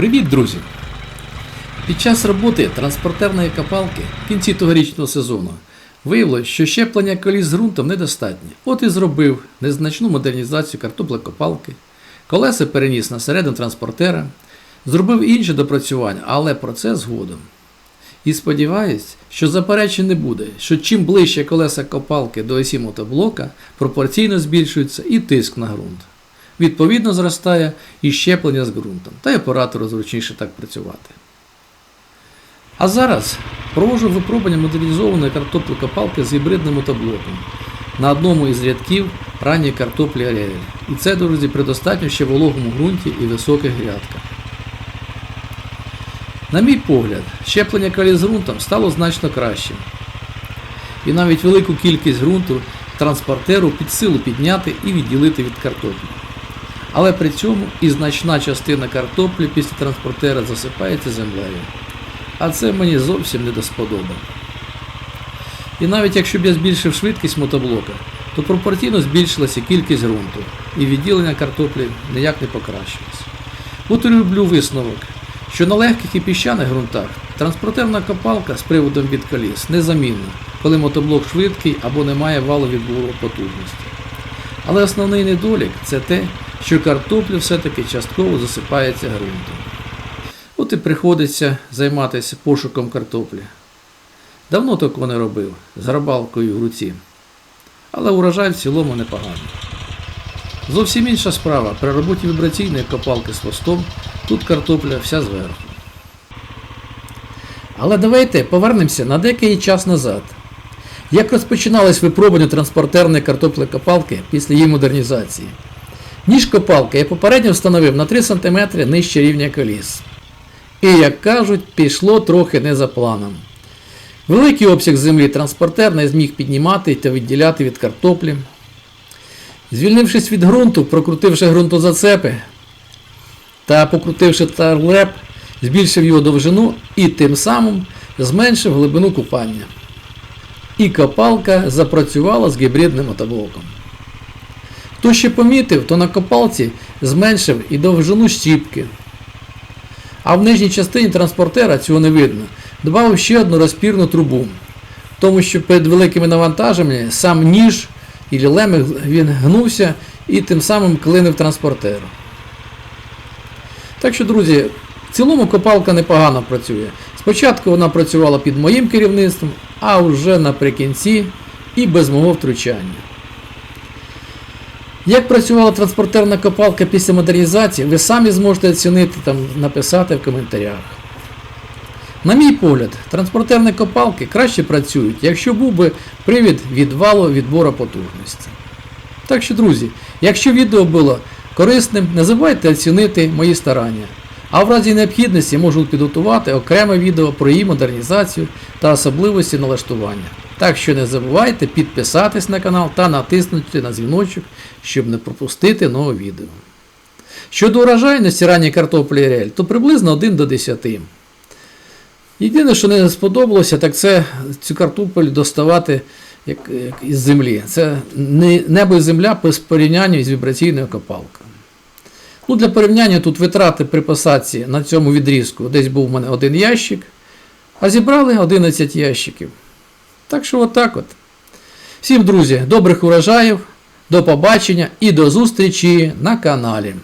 Привіт, друзі! Під час роботи транспортерної копалки в кінці тогорічного сезону виявилось, що щеплення коліс з ґрунтом недостатньо. От і зробив незначну модернізацію картоплекопалки, колеса переніс на середину транспортера, зробив інше допрацювання, але про це згодом. І сподіваюсь, що заперечень не буде, що чим ближче колеса копалки до осі мотоблока, пропорційно збільшується і тиск на ґрунт. Відповідно зростає і щеплення з ґрунтом, та й оператору зручніше так працювати. А зараз проводжу випробування модернізованої картоплі-копалки з гібридним мотоблоком на одному із рядків ранньої картоплі Аріель. І це, друзі, при достатньо ще вологому ґрунті і високих грядках. На мій погляд, щеплення коліс з ґрунтом стало значно кращим. І навіть велику кількість ґрунту транспортеру під силу підняти і відділити від картоплі. Але при цьому і значна частина картоплі після транспортера засипається землею. А це мені зовсім не до сподоби. І навіть якщо б я збільшив швидкість мотоблока, то пропорційно збільшилася кількість ґрунту, і відділення картоплі ніяк не покращилось. От люблю висновок, що на легких і піщаних ґрунтах транспортерна копалка з приводом від коліс незамінна, коли мотоблок швидкий або не має валу потужності. Але основний недолік це те, що картопля все-таки частково засипається ґрунтом. От і приходиться займатися пошуком картоплі. Давно такого не робив, з грабалкою в руці. Але урожай в цілому непоганий. Зовсім інша справа. При роботі вібраційної копалки з хвостом тут картопля вся зверху. Але давайте повернемося на деякий час назад. Як розпочиналось випробування транспортерної картоплекопалки після її модернізації? Ніж копалки я попередньо встановив на 3 см нижче рівня коліс. І, як кажуть, пішло трохи не за планом. Великий обсяг землі транспортер не зміг піднімати та відділяти від картоплі. Звільнившись від ґрунту, прокрутивши ґрунтозацепи та покрутивши тарлеп, збільшив його довжину і тим самим зменшив глибину купання. І копалка запрацювала з гібридним мотоблоком. Хто ще помітив, то на копалці зменшив і довжину щіпки. А в нижній частині транспортера цього не видно. Добавив ще одну розпірну трубу, тому що перед великими навантаженнями сам ніж і лемех він гнувся і тим самим клинив транспортеру. Так що, друзі, в цілому копалка непогано працює. Спочатку вона працювала під моїм керівництвом, а вже наприкінці і без мого втручання. Як працювала транспортерна копалка після модернізації, ви самі зможете оцінити там, написати в коментарях. На мій погляд, транспортерні копалки краще працюють, якщо був би привід від валу відбору потужності. Так що, друзі, якщо відео було корисним, не забувайте оцінити мої старання. А в разі необхідності можу підготувати окреме відео про її модернізацію та особливості налаштування. Так що не забувайте підписатись на канал та натиснути на дзвіночок, щоб не пропустити нове відео. Щодо урожайності ранньої картоплі рель, то приблизно 1 до 10. Єдине, що не сподобалося, так це цю картоплю доставати як, як із землі. Це не, небо і земля по порівнянню з вібраційною копалкою. Ну, Для порівняння тут витрати при посадці на цьому відрізку десь був у мене один ящик, а зібрали 11 ящиків. Так що отак от. Всім, друзі, добрих урожаїв, до побачення і до зустрічі на каналі.